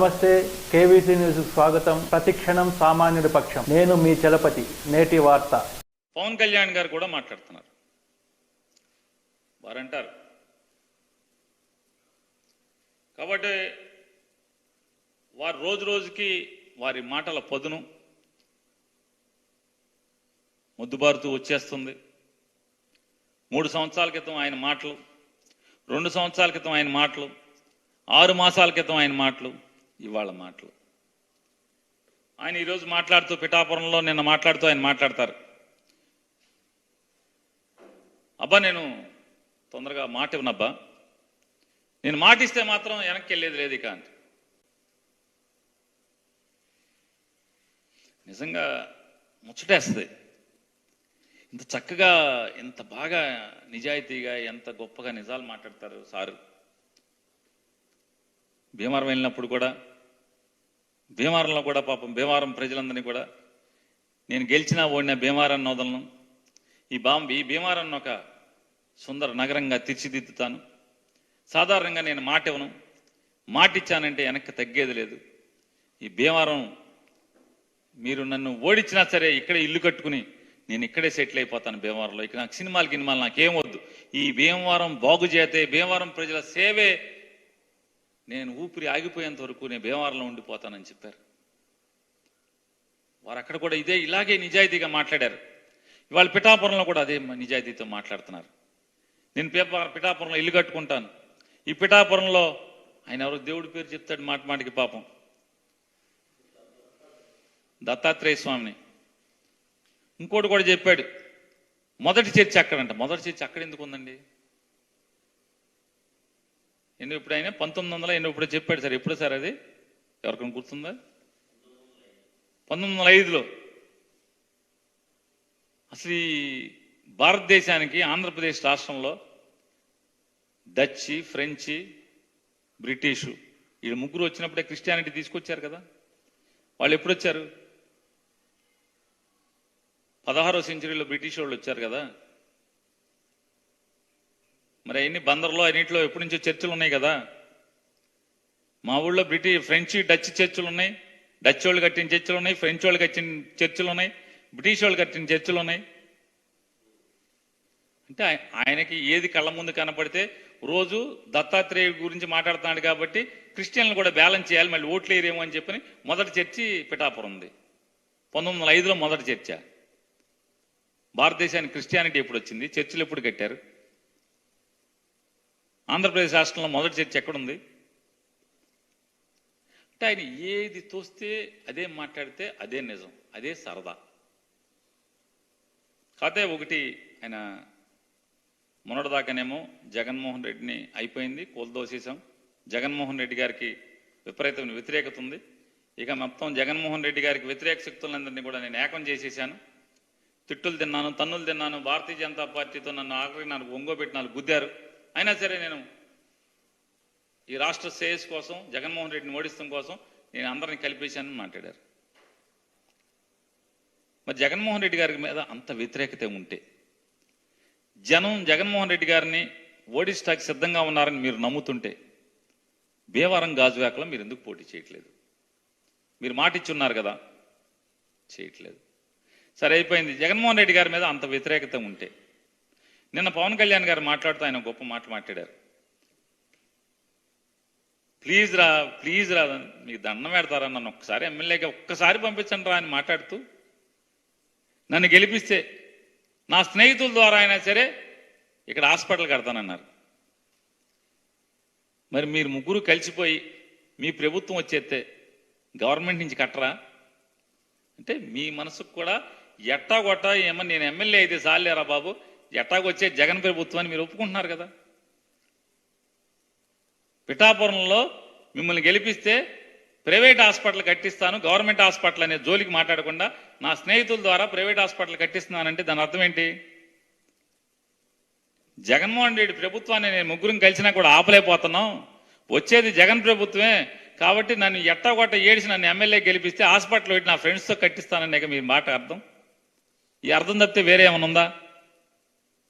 నమస్తే KVC news స్వాగతం. ప్రతిక్షణం సామాన్యుడి పక్షం. నేను మీ చలపతి. నేటి వార్త. పవన్ కళ్యాణ్ గారు కూడా మాట్లాడుతున్నారు. వారంటారు. కాబట్టి వారు రోజు రోజుకి వారి మాటల పదును ముద్దుబారుతూ వచ్చేస్తుంది. మూడు సంవత్సరాల క్రితం ఆయన మాటలు రెండు సంవత్సరాల క్రితం ఆయన మాటలు ఆరు మాసాల క్రితం ఆయన మాటలు ఇవాళ మాటలు. ఆయన ఈరోజు మాట్లాడుతూ పిఠాపురంలో నిన్న మాట్లాడుతూ ఆయన మాట్లాడతారు. అబ్బా నేను తొందరగా మాట ఇవ్వనబ్బా. నేను మాట ఇస్తే మాత్రం వెనక్కి వెళ్ళేది లేదు ఇక అంటే నిజంగా ముచ్చటేస్తుంది. ఇంత చక్కగా ఇంత బాగా నిజాయితీగా ఎంత గొప్పగా నిజాలు మాట్లాడతారు సారు. భీమవరం వెళ్ళినప్పుడు కూడా భీమవరంలో కూడా పాపం భీమవరం ప్రజలందరినీ కూడా నేను గెలిచినా ఓడిన భీమవరం నోదలను. ఈ బాంబ ఈ భీమవరాన్ని ఒక సుందర నగరంగా తీర్చిదిద్దుతాను. సాధారణంగా నేను మాట ఇవ్వను. మాట ఇచ్చానంటే వెనక్కి తగ్గేది లేదు. ఈ భీమవరం మీరు నన్ను ఓడించినా సరే ఇక్కడే ఇల్లు కట్టుకుని నేను ఇక్కడే సెటిల్ అయిపోతాను భీమవరంలో. ఇక్కడ నాకు సినిమాలు గినిమాలు నాకేం వద్దు. ఈ భీమవరం బాగు చేతే భీమవరం ప్రజల సేవే నేను ఊపిరి ఆగిపోయేంత వరకు నేను భీమవరంలో ఉండిపోతానని చెప్పారు. వారు అక్కడ కూడా ఇదే ఇలాగే నిజాయితీగా మాట్లాడారు. ఇవాళ పిఠాపురంలో కూడా అదే నిజాయితీతో మాట్లాడుతున్నారు. నేను పేప పిఠాపురంలో ఇల్లు కట్టుకుంటాను. ఈ పిఠాపురంలో ఆయన ఎవరో దేవుడి పేరు చెప్తాడు మాట మాటికి పాపం. దత్తాత్రేయ స్వామిని. ఇంకోటి కూడా చెప్పాడు. మొదటి చర్చ అక్కడంట. మొదటి చర్చ అక్కడ ఎందుకు ఉందండి? ఎన్ని ఎప్పుడైనా పంతొమ్మిది వందల ఎన్నో ఇప్పుడు చెప్పాడు సార్. ఎప్పుడు సార్ అది? ఎవరికైనా గుర్తుందా? పంతొమ్మిది వందల ఐదులో. అసలు ఈ భారతదేశానికి ఆంధ్రప్రదేశ్ రాష్ట్రంలో డచ్చి ఫ్రెంచి బ్రిటిషు వీళ్ళు ముగ్గురు వచ్చినప్పుడే క్రిస్టియానిటీ తీసుకొచ్చారు కదా. వాళ్ళు ఎప్పుడు వచ్చారు? పదహారో సెంచరీలో బ్రిటిష్ వాళ్ళు వచ్చారు కదా. మరి అన్ని బందర్లో అన్నింటిలో ఎప్పటి నుంచో చర్చలు ఉన్నాయి కదా. మా ఊళ్ళో బ్రిటిష్ ఫ్రెంచ్ డచ్ చర్చలు ఉన్నాయి. డచ్ వాళ్ళు కట్టిన చర్చిలు ఉన్నాయి. ఫ్రెంచ్ వాళ్ళు కట్టిన చర్చిలు ఉన్నాయి. బ్రిటిష్ వాళ్ళు కట్టిన చర్చలు ఉన్నాయి. అంటే ఆయనకి ఏది కళ్ళ ముందు కనపడితే రోజు దత్తాత్రేయ గురించి మాట్లాడుతున్నాడు కాబట్టి క్రిస్టియన్లు కూడా బ్యాలెన్స్ చేయాలి మళ్ళీ ఓట్లు వేయరేమో అని చెప్పని మొదటి చర్చి పిఠాపురం ఉంది. పంతొమ్మిది వందల ఐదులో మొదటి చర్చ. భారతదేశానికి క్రిస్టియానిటీ ఎప్పుడు వచ్చింది? చర్చిలు ఎప్పుడు కట్టారు? ఆంధ్రప్రదేశ్ రాష్ట్రంలో మొదటి చర్చ ఎక్కడుంది? అంటే ఆయన ఏది తోస్తే అదే మాట్లాడితే అదే నిజం అదే సరదా. కాకపోతే ఒకటి ఆయన మొన్నటిదాకానేమో జగన్మోహన్ రెడ్డిని అయిపోయింది కోల్దోసేసాం జగన్మోహన్ రెడ్డి గారికి విపరీతమైన వ్యతిరేకత ఉంది. ఇక మొత్తం జగన్మోహన్ రెడ్డి గారికి వ్యతిరేక శక్తులందరినీ కూడా నేను ఏకం చేసేసాను తిట్టులు తిన్నాను తన్నులు తిన్నాను భారతీయ జనతా పార్టీతో నన్ను ఆకలి నాకు ఒంగోబెట్టి నాకు గుద్దారు. అయినా సరే నేను ఈ రాష్ట్ర శ్రేయస్ కోసం జగన్మోహన్ రెడ్డిని ఓడిస్తాం కోసం నేను అందరిని కలిపేశానని మాట్లాడారు. మరి జగన్మోహన్ రెడ్డి గారి మీద అంత వ్యతిరేకత ఉంటే జనం జగన్మోహన్ రెడ్డి గారిని ఓడిస్టాకి సిద్ధంగా ఉన్నారని మీరు నమ్ముతుంటే భీమవరం గాజువాకలో మీరు ఎందుకు పోటీ చేయట్లేదు? మీరు మాట ఇచ్చున్నారు కదా చేయట్లేదు. సరే అయిపోయింది. జగన్మోహన్ రెడ్డి గారి మీద అంత వ్యతిరేకత ఉంటే నిన్న పవన్ కళ్యాణ్ గారు మాట్లాడుతూ ఆయన గొప్ప మాట మాట్లాడారు. ప్లీజ్ రా ప్లీజ్ రా మీకు దండం పెడతారా నన్ను ఒక్కసారి ఎమ్మెల్యేగా ఒక్కసారి పంపించండి రా అని మాట్లాడుతూ నన్ను గెలిపిస్తే నా స్నేహితుల ద్వారా అయినా సరే ఇక్కడ హాస్పిటల్ కడతానన్నారు. మరి మీరు ముగ్గురు కలిసిపోయి మీ ప్రభుత్వం వచ్చేస్తే గవర్నమెంట్ నుంచి కట్టరా? అంటే మీ మనసుకు కూడా ఎట్టా కొట్ట ఏమన్నా నేను ఎమ్మెల్యే అయితే చాలేరా బాబు? ఎట్టాగొచ్చే జగన్ ప్రభుత్వాన్ని మీరు ఒప్పుకుంటున్నారు కదా? పిఠాపురంలో మిమ్మల్ని గెలిపిస్తే ప్రైవేట్ హాస్పిటల్ కట్టిస్తాను గవర్నమెంట్ హాస్పిటల్ అనే జోలికి మాట్లాడకుండా నా స్నేహితుల ద్వారా ప్రైవేట్ హాస్పిటల్ కట్టిస్తున్నానంటే దాని అర్థం ఏంటి? జగన్మోహన్ రెడ్డి ప్రభుత్వాన్ని నేను ముగ్గురం కలిసినా కూడా ఆపలేకపోతున్నాం. వచ్చేది జగన్ ప్రభుత్వమే. కాబట్టి నన్ను ఎట్టగొట్ట ఏడిసి నన్ను ఎమ్మెల్యే గెలిపిస్తే హాస్పిటల్ పెట్టి నా ఫ్రెండ్స్తో కట్టిస్తాననే మీ మాట అర్థం? ఈ అర్థం తప్పితే వేరే ఏమైనా ఉందా?